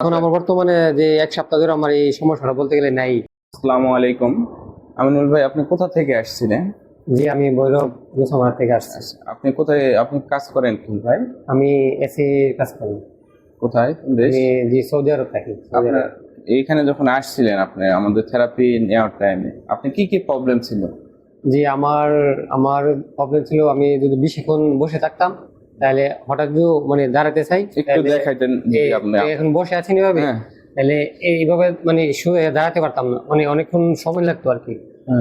এখন আমার বর্তমানে যে এক সপ্তাহ ধরে আমার এই সমস্যাটা বলতে গেলে নাই। আসসালামু আলাইকুম। আমিনুল ভাই আপনি কোথা থেকে আসছিলেন? যে আমি ভৈরব মুসামার থেকে আসছি। আপনি কোথায় আপনি কাজ করেন কি? ভাই আমি এসি কাজ করি। কোথায়? দেশ? আমি যে সৌদি আরব থাকি এইখানে যখন আসছিলেন আপনি আমাদের থেরাপি নেওয়ার টাইমে আপনি কি কি প্রবলেম ছিল? যে আমার আমার প্রবলেম ছিল আমি যদি বেশিক্ষণ বসে থাকতাম তাহলে হঠাৎ যদি মানে দাঁড়াতে চাই একটু দেখাইতেন এখন বসে আছেন এভাবে হ্যাঁ। তাহলে এইভাবে মানে শুয়ে দাঁড়াতে পারতাম না মানে অনেকক্ষণ সময় লাগতো আর কি।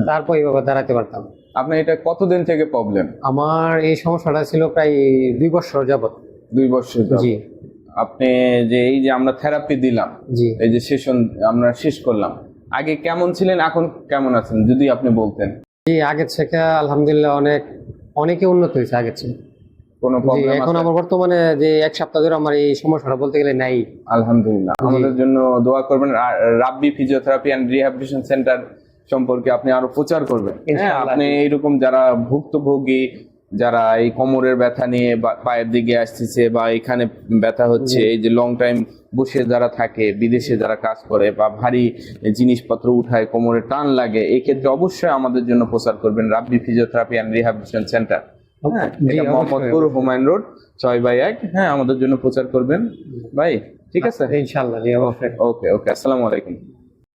তারপর এইভাবে দাঁড়াতে পারতাম। আপনার এটা কতদিন থেকে প্রবলেম আমার এই সমস্যাটা ছিল প্রায় দুই বছর যাবত দুই বছর জি। আপনি যে এই যে আমরা থেরাপি দিলাম জি। এই যে সেশন আমরা শেষ করলাম আগে কেমন ছিলেন এখন কেমন আছেন যদি আপনি বলতেন? জি আগের থেকে আলহামদুলিল্লাহ অনেক অনেকে উন্নত হয়েছে আগের থেকে কোনো প্রবলেম এখন আমার বর্তমানে যে এক সপ্তাহ ধরে আমার এই সমস্যাটা বলতে গেলে নাই। আলহামদুলিল্লাহ। আমাদের জন্য দোয়া করবেন। রাব্বি ফিজিওথেরাপি রিহ্যাবিলিটেশন সেন্টার সম্পর্কে আপনি আরও প্রচার করবেন। হ্যাঁ আপনি এইরকম যারা ভুক্তভোগী যারা এই কোমরের ব্যথা নিয়ে বা পায়ের দিকে আসতেছে বা এখানে ব্যথা হচ্ছে এই যে লং টাইম বসে যারা থাকে বিদেশে যারা কাজ করে বা ভারী জিনিসপত্র উঠায় কোমরে টান লাগে এক্ষেত্রে অবশ্যই আমাদের জন্য প্রচার করবেন Rabbi physiotherapy and rehabilitation centre হ্যাঁ মোহাম্মদপুর হুমায়ুন রোড ছয় বাই এক। হ্যাঁ আমাদের জন্য প্রচার করবেন। ভাই ঠিক আছে? ইনশাল্লাহ ওকে ওকে আসসালামু আলাইকুম।